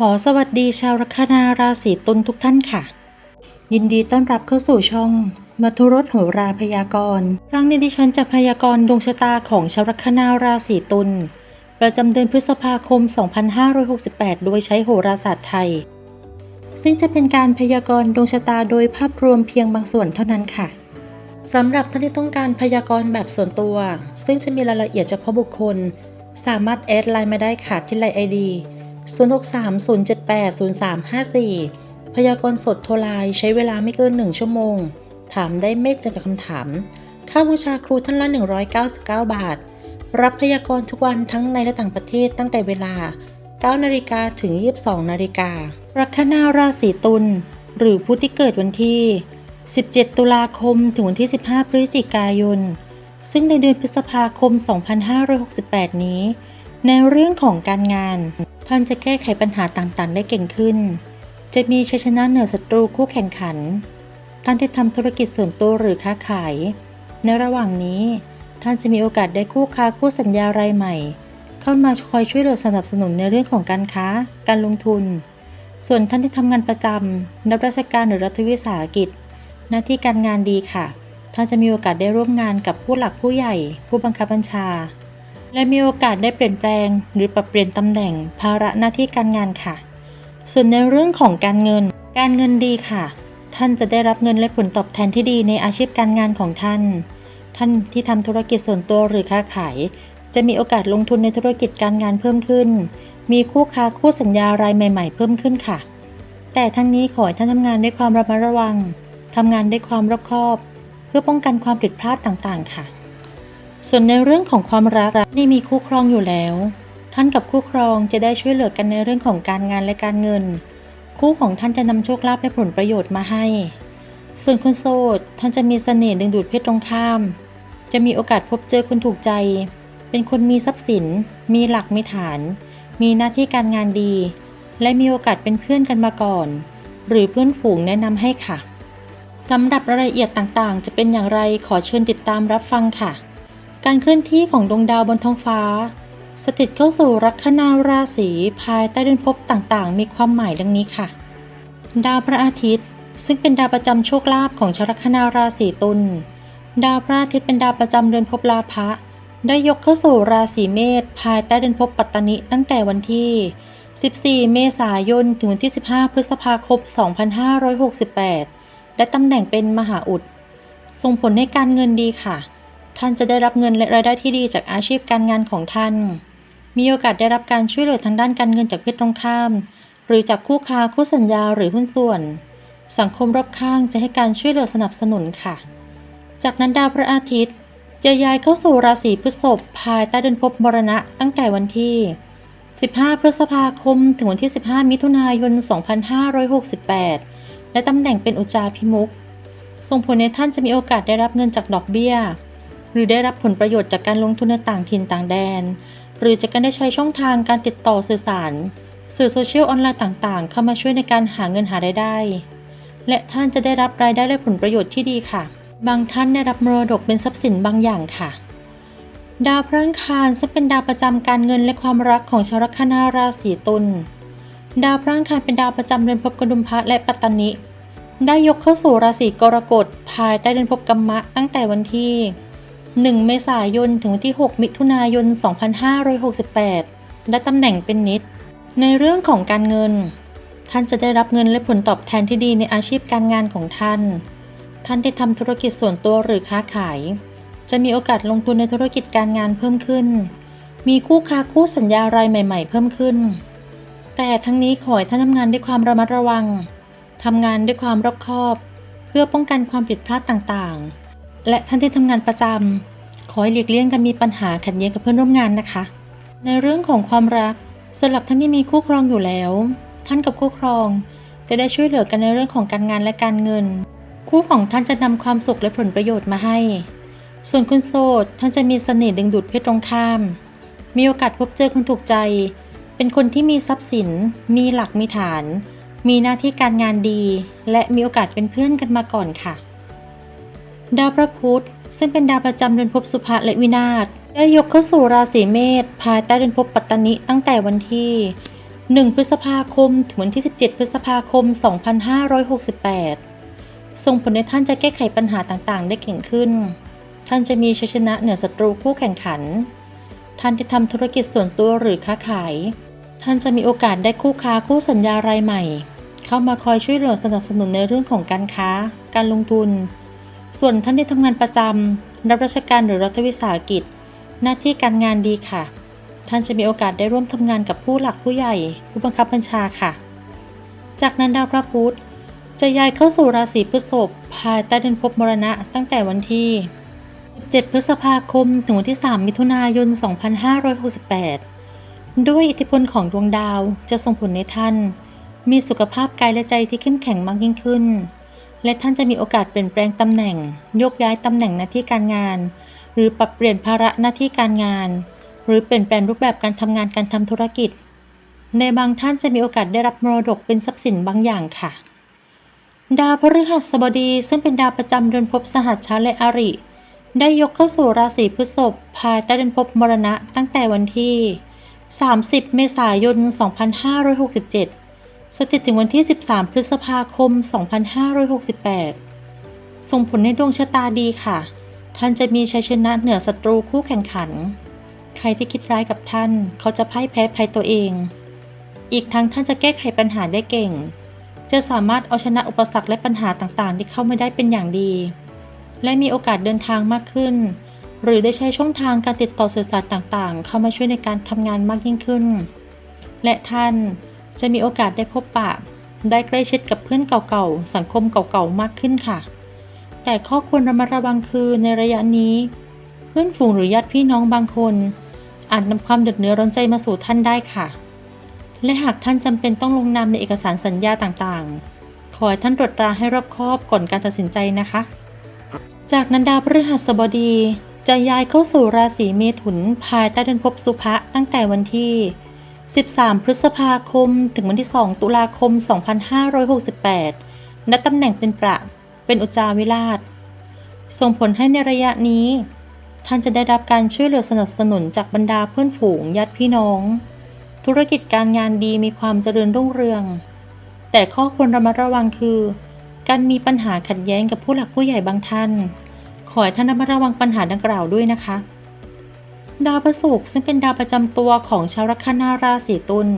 ขอสวัสดีชาวลัคนาราศีตุลทุกท่านค่ะ ยินดีต้อนรับเข้าสู่ช่องมัทุรสโหราพยากรณ์ครั้งนี้ดิฉันจะพยากรณ์ดวงชะตาของชาวลัคนาราศีตุลประจำเดือนพฤษภาคม 2568 โดยใช้โหราศาสตร์ไทย ซึ่งจะเป็นการพยากรณ์ดวงชะตาโดยภาพรวมเพียงบางส่วนเท่านั้นค่ะสำหรับท่านที่ต้องการพยากรณ์แบบส่วนตัว ซึ่งจะมีรายละเอียดเฉพาะบุคคล สามารถแอดไลน์มาได้ค่ะที่ไลน์ไอดี 0630780354 พยากรณ์สดโทรไลน์ใช้เวลาไม่เกิน 1 ชั่วโมง ถามได้ไม่จำกัดคำถาม ค่าบูชาครูท่านละ 199 บาท รับพยากรณ์ทุกวันทั้งในและต่างประเทศตั้งแต่เวลา 9 นาฬิกาถึง 22 นาฬิกาลัคนาราศีตุลหรือผู้ที่เกิดวันที่ 17 ตุลาคมถึงวันที่ 15 พฤศจิกายน ซึ่งในเดือนพฤษภาคม 2568 นี้ ในเรื่องของการงาน ท่านจะแก้ไขปัญหาต่างๆ ได้เก่งขึ้น จะมีชัยชนะเหนือศัตรูคู่แข่งขัน ท่านที่ทำธุรกิจส่วนตัวหรือค้าขาย ในระหว่างนี้ ท่านจะมีโอกาสได้คู่ค้าคู่สัญญารายใหม่ เข้ามาคอยช่วยเหลือสนับสนุนในเรื่องของการค้า การลงทุน ส่วนท่านที่ทำงานประจำรับราชการหรือรัฐวิสาหกิจ หน้าที่การงานดีค่ะ ท่านจะมีโอกาสได้ร่วมงานกับผู้หลักผู้ใหญ่ ผู้บังคับบัญชา และมีโอกาสได้เปลี่ยนแปลง หรือปรับเปลี่ยนตำแหน่งภาระหน้าที่การงานค่ะ ส่วนในเรื่องของการเงิน การเงินดีค่ะ ท่านจะได้รับเงินและผลตอบแทนที่ดีในอาชีพการงานของท่าน ท่านที่ทำธุรกิจส่วนตัวหรือค้าขาย จะมีโอกาสลงทุนในธุรกิจการงานเพิ่มขึ้น มีคู่ค้าคู่สัญญารายใหม่ ๆ เพิ่มขึ้นค่ะ แต่ทั้งนี้ขอให้ท่านทำงานด้วยความระมัดระวังทำงานด้วยความรอบคอบ เพื่อป้องกันความผิดพลาดต่างๆ ค่ะ ส่วนในเรื่องของความรักนี่มีคู่ครองอยู่แล้ว ท่านกับคู่ครองจะได้ช่วยเหลือกันในเรื่องของการงานและการเงิน คู่ของท่านจะนำโชคลาภและผลประโยชน์มาให้ ส่วนคนโสดท่านจะมีเสน่ห์ดึงดูดเพศตรงข้าม จะมีโอกาสพบเจอคนถูกใจ เป็นคนมีทรัพย์สิน มีหลักมีฐาน มีหน้าที่การงานดี และมีโอกาสเป็นเพื่อนกันมาก่อน หรือเพื่อนฝูงแนะนำให้ค่ะสำหรับรายละเอียดต่างๆ จะเป็นอย่างไรขอเชิญติดตามรับฟังค่ะ การเคลื่อนที่ของดวงดาวบนท้องฟ้า สถิตเข้าสู่ลัคนาราศีภายใต้เดือนภพต่างๆ มีความหมายดังนี้ค่ะ ดาวพระอาทิตย์ ซึ่งเป็นดาวประจำโชคลาภของชาวลัคนาราศีตุลดาวพระอาทิตย์เป็นดาวประจำเดือนภพลาภะได้ยกเข้าสู่ราศีเมษภายใต้เดือนภพปัตตนิตั้งแต่วันที่ 14 เมษายน ถึงวันที่ 15 พฤษภาคม 2568 และตำแหน่งเป็นมหาอุด ส่งผลให้การเงินดีค่ะ ท่านจะได้รับเงินและรายได้ที่ดีจากอาชีพการงานของท่าน มีโอกาสได้รับการช่วยเหลือทางด้านการเงินจากเพศตรงข้าม หรือจากคู่ค้าคู่สัญญาหรือหุ้นส่วน สังคมรอบข้างจะให้การช่วยเหลือสนับสนุนค่ะ จากนั้นดาวพระอาทิตย์ จะย้ายเข้าสู่ราศีพฤษภภายใต้เดือนภพมรณะตั้งแต่วันที่ 15 พฤษภาคม ถึงวันที่ 15 มิถุนายน 2568 และตำแหน่งเป็นอุจจาพิมุกส่งผลให้ท่านจะมีโอกาสได้รับเงินจากดอกเบี้ย หรือได้รับผลประโยชน์จากการลงทุนในต่างถิ่นต่างแดน หรือจากการได้ใช้ช่องทางการติดต่อสื่อสาร สื่อโซเชียลออนไลน์ต่างๆ เข้ามาช่วยในการหาเงินหารายได้ และท่านจะได้รับรายได้และผลประโยชน์ที่ดีค่ะ บางท่านได้รับมรดกเป็นทรัพย์สินบางอย่างค่ะ ดาวพระอังคารซึ่งเป็นดาวประจำการเงินและความรักของชาวลัคนาราศีตุลดาวพระอังคารเป็นดาวประจำเดือนภพกดุมพะและปัตตนิได้ยกเข้าสู่ราศีกรกฎภายใต้เดือนภพกัมมะตั้งแต่วันที่ 1 เมษายน ถึงวันที่ 6 มิถุนายน 2568 และตำแหน่งเป็นนิด ในเรื่องของการเงิน ท่านจะได้รับเงินและผลตอบแทนที่ดีในอาชีพการงานของท่าน ท่านที่ทำธุรกิจส่วนตัวหรือค้าขาย จะมีโอกาสลงทุนในธุรกิจการงานเพิ่มขึ้น มีคู่ค้าคู่สัญญารายใหม่ ๆ เพิ่มขึ้น แต่ทั้งนี้ขอให้ท่านทำงานด้วยความระมัดระวังทำงานด้วยความรอบคอบ เพื่อป้องกันความผิดพลาดต่างๆ และท่านที่ทำงานประจำขอให้หลีกเลี่ยงการมีปัญหาขัดแย้งกับเพื่อนร่วมงานนะคะ ในเรื่องของความรักสำหรับท่านที่มีคู่ครองอยู่แล้ว ท่านกับคู่ครอง จะได้ช่วยเหลือกันในเรื่องของการงานและการเงิน คู่ของท่านจะนำความสุขและผลประโยชน์มาให้ ส่วนคุณโสดท่านจะมีเสน่ห์ดึงดูดเพศตรงข้าม มีโอกาสพบเจอคนถูกใจ เป็นคนที่มีทรัพย์สิน มีหลักมีฐาน มีหน้าที่การงานดี และมีโอกาสเป็นเพื่อนกันมาก่อนค่ะ ดาวพระพุธซึ่งเป็นดาวประจำเดือนภพสุภะและวินาศได้ยกเข้าสู่ราศีเมษภายใต้เดือนภพปัตตนิตั้งแต่วันที่ 1 พฤษภาคม ถึงวันที่ 17 พฤษภาคม 2568 ส่งผลให้ท่านจะแก้ไขปัญหาต่างๆ ได้เก่งขึ้น ท่านจะมีชัยชนะเหนือศัตรูคู่แข่งขัน ท่านที่ทำธุรกิจส่วนตัวหรือค้าขาย ท่านจะมีโอกาสได้คู่ค้าคู่สัญญารายใหม่ เข้ามาคอยช่วยเหลือสนับสนุนในเรื่องของการค้า การลงทุน ส่วนท่านที่ทำงานประจำรับราชการหรือรัฐวิสาหกิจ หน้าที่การงานดีค่ะ ท่านจะมีโอกาสได้ร่วมทำงานกับผู้หลักผู้ใหญ่ ผู้บังคับบัญชาค่ะ จากนั้นดาวพระพุธจะย้ายเข้าสู่ราศีพฤษภภายใต้เดือนภพมรณะตั้งแต่วันที่ 7 พฤษภาคม ถึงวันที่ 3 มิถุนายน 2568 ด้วยอิทธิพลของดวงดาวจะส่งผลในท่าน มีสุขภาพกายและใจที่เข้มแข็งมากยิ่งขึ้น และท่านจะมีโอกาสเปลี่ยนแปลงตำแหน่ง ยกย้ายตำแหน่งหน้าที่การงาน หรือปรับเปลี่ยนภาระหน้าที่การงาน หรือเปลี่ยนแปลงรูปแบบการทำงานการทำธุรกิจ ในบางท่านจะมีโอกาสได้รับมรดกเป็นทรัพย์สินบางอย่างค่ะ ดาวพฤหัสบดีซึ่งเป็นดาวประจำเดือนภพสหัชชาและอริ ได้ยกเข้าสู่ราศีพฤษภภายใต้เดือนภพมรณะตั้งแต่วันที่ 30 เมษายน 2567 สถิตถึงวันที่ 13 พฤษภาคม 2568 ส่งผลในดวงชะตาดีค่ะ ท่านจะมีชัยชนะเหนือศัตรูคู่แข่งขัน ใครที่คิดร้ายกับท่านเขาจะพ่ายแพ้ภัยตัวเอง อีกทั้งท่านจะแก้ไขปัญหาได้เก่ง จะสามารถเอาชนะอุปสรรคและปัญหาต่างๆ ที่เข้าไม่ได้เป็นอย่างดี และมีโอกาสเดินทางมากขึ้น หรือได้ใช้ช่องทางการติดต่อสื่อสารต่างๆ เข้ามาช่วยในการทำงานมากยิ่งขึ้น และท่าน จะมีโอกาสได้พบปะ ได้ใกล้ชิดกับเพื่อนเก่าๆ สังคมเก่าๆ มากขึ้นค่ะ แต่ข้อควรระมัดระวังคือในระยะนี้ เพื่อนฝูงหรือญาติพี่น้องบางคน อาจนำความเดือดเนื้อร้อนใจมาสู่ท่านได้ค่ะ และหากท่านจำเป็นต้องลงนามในเอกสารสัญญาต่างๆ ขอให้ท่านตรวจตราให้รอบคอบก่อนการตัดสินใจนะคะ จากนันดาวพฤหัสบดีจะย้ายเข้าสู่ราศีเมถุนภายใต้เดือนภพสุภะตั้งแต่วันที่ 13 พฤษภาคม ถึงวันที่ 2 ตุลาคม 2568 ณ ตำแหน่งเป็นประ เป็นอุจจาวิราช ส่งผลให้ในระยะนี้ ท่านจะได้รับการช่วยเหลือสนับสนุนจากบรรดาเพื่อนฝูงญาติพี่น้อง ธุรกิจการงานดีมีความเจริญรุ่งเรือง แต่ข้อควรระมัดระวังคือ การมีปัญหาขัดแย้งกับผู้หลักผู้ใหญ่บางท่าน ขอให้ท่านระมัดระวังปัญหาดังกล่าวด้วยนะคะ ดาวพฤหัสซึ่งเป็นดาวประจำตัวของชาวลัคนาราศีตุล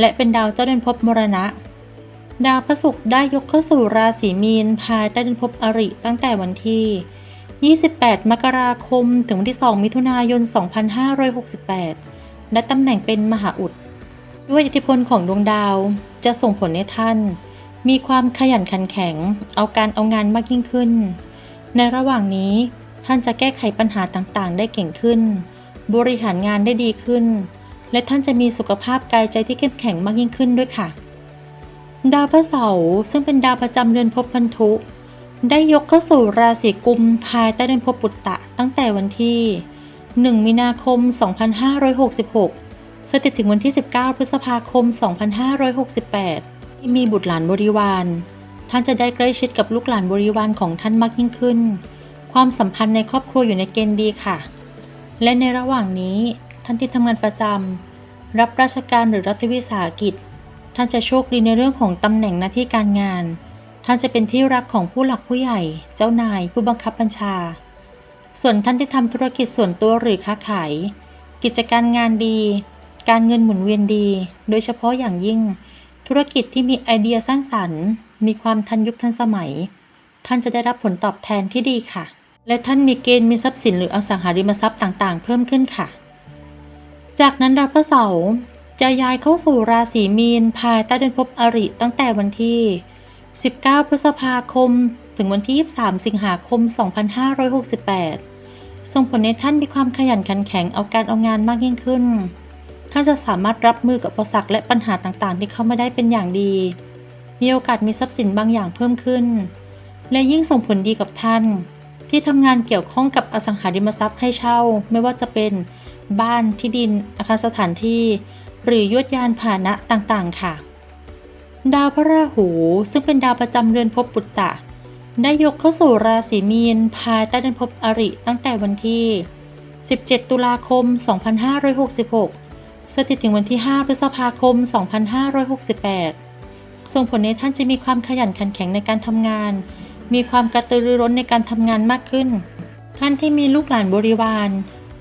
และเป็นดาวเจ้าเดือนภพมรณะ ดาวพฤหัสได้ยกเข้าสู่ราศีมีนภายใต้เดือนภพอริตั้งแต่วันที่ 28 มกราคม ถึงวันที่ 2 มิถุนายน 2568 และตำแหน่งเป็นมหาอุด ด้วยอิทธิพลของดวงดาวจะส่งผลให้ท่าน มีความขยันขันแข็ง เอาการเอางานมากยิ่งขึ้น ในระหว่างนี้ท่านจะแก้ไขปัญหาต่างๆ ได้เก่งขึ้น บริหารงานได้ดีขึ้น และท่านจะมีสุขภาพกายใจที่เข้มแข็งมากยิ่งขึ้นด้วยค่ะ ดาวพระเสาร์ซึ่งเป็นดาวประจำเดือนภพพันธุ ได้ยกเข้าสู่ราศีกุมภายใต้เดือนภพปุตตะตั้งแต่วันที่ 1 มีนาคม 2566 สถิตถึงวันที่ 19 พฤษภาคม 2568 ที่มีบุตรหลานบริวารท่านจะได้ใกล้ชิดกับลูกหลานบริวารของท่านมากยิ่งขึ้น ความสัมพันธ์ในครอบครัวอยู่ในเกณฑ์ดีค่ะ และในระหว่างนี้ท่านที่ทำงานประจำรับราชการหรือรัฐวิสาหกิจ ท่านจะโชคดีในเรื่องของตำแหน่งหน้าที่การงาน ท่านจะเป็นที่รักของผู้หลักผู้ใหญ่ เจ้านายผู้บังคับบัญชา ส่วนท่านที่ทำธุรกิจส่วนตัวหรือค้าขาย กิจการงานดี การเงินหมุนเวียนดี โดยเฉพาะอย่างยิ่ง ธุรกิจที่มีไอเดียสร้างสรรค์ มีความทันยุคทันสมัย ท่านจะได้รับผลตอบแทนที่ดีค่ะ และท่านมีเกณฑ์มีทรัพย์สินหรืออสังหาริมทรัพย์ต่างๆ เพิ่มขึ้นค่ะ จากนั้นดาวพระเสาร์จะย้ายเข้าสู่ราศีมีนภายใต้เดือนภพอริตั้งแต่วันที่ 19 พฤษภาคม ถึงวันที่ 23 สิงหาคม 2568 ส่งผลให้ท่านมีความขยันขันแข็งเอาการเอางานมากยิ่งขึ้น ท่านจะสามารถรับมือกับอุปสรรคและปัญหาต่างๆ ที่เข้ามาได้เป็นอย่างดี มีโอกาสมีทรัพย์สินบางอย่างเพิ่มขึ้น และยิ่งส่งผลดีกับท่าน ที่ทำงานเกี่ยวข้องกับอสังหาริมทรัพย์ให้เช่า ไม่ว่าจะเป็นบ้านที่ดินอาคารสถานที่ หรือยวดยานพาหนะต่างๆ ค่ะ ดาวพระราหูซึ่งเป็นดาวประจำเรือนภพปุตตะได้ยกเข้าสู่ราศีมีนภายใต้เดือนภพอริตั้งแต่วันที่ 17 ตุลาคม 2566 สถิตถึงวันที่ 5 พฤษภาคม 2568 ส่งผลให้ท่านจะมีความขยันขันแข็งในการทำงาน มีความกระตือรือร้นในการทำงานมากขึ้น ท่านที่มีลูกหลานบริวาร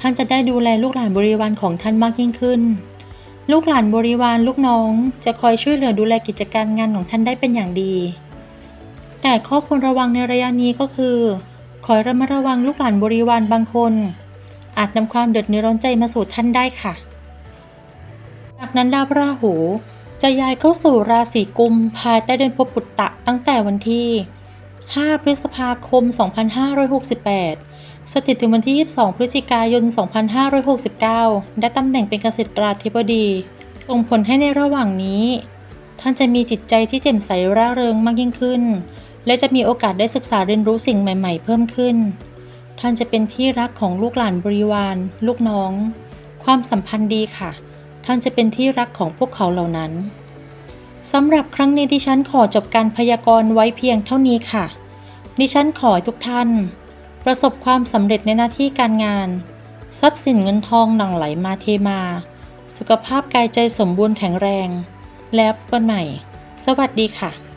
ท่านจะได้ดูแลลูกหลานบริวารของท่านมากยิ่งขึ้น ลูกหลานบริวารลูกน้องจะคอยช่วยเหลือดูแลกิจการงานของท่านได้เป็นอย่างดี แต่ข้อควรระวังในระยะนี้ก็คือ ขอระมัดระวังลูกหลานบริวารบางคน อาจนำความเดือดร้อนใจมาสู่ท่านได้ค่ะ จากนั้นดาวราหูจะย้ายเข้าสู่ราศีกุมภายใต้เดือนภพปุตตะตั้งแต่วันที่ 5 พฤษภาคม 2568 สถิตถึงวันที่ 22 พฤศจิกายน 2569 ได้ตำแหน่งเป็นเกษตราธิบดี ส่งผลให้ในระหว่างนี้ ท่านจะมีจิตใจที่แจ่มใสร่าเริงมากยิ่งขึ้น และจะมีโอกาสได้ศึกษาเรียนรู้สิ่งใหม่ ๆ เพิ่มขึ้น ท่านจะเป็นที่รักของลูกหลานบริวาร ลูกน้อง ความสัมพันธ์ดีค่ะ ท่านจะเป็นที่รักของพวกเขาเหล่านั้นสำหรับครั้งนี้ดิฉันขอจบการพยากรณ์ไว้เพียงเท่านี้ค่ะ ดิฉันขอให้ทุกท่าน ประสบความสำเร็จในหน้าที่การงาน ทรัพย์สินเงินทองหลั่งไหลมาเทมา สุขภาพกายใจสมบูรณ์แข็งแรง แล้วพบกันใหม่ สวัสดีค่ะ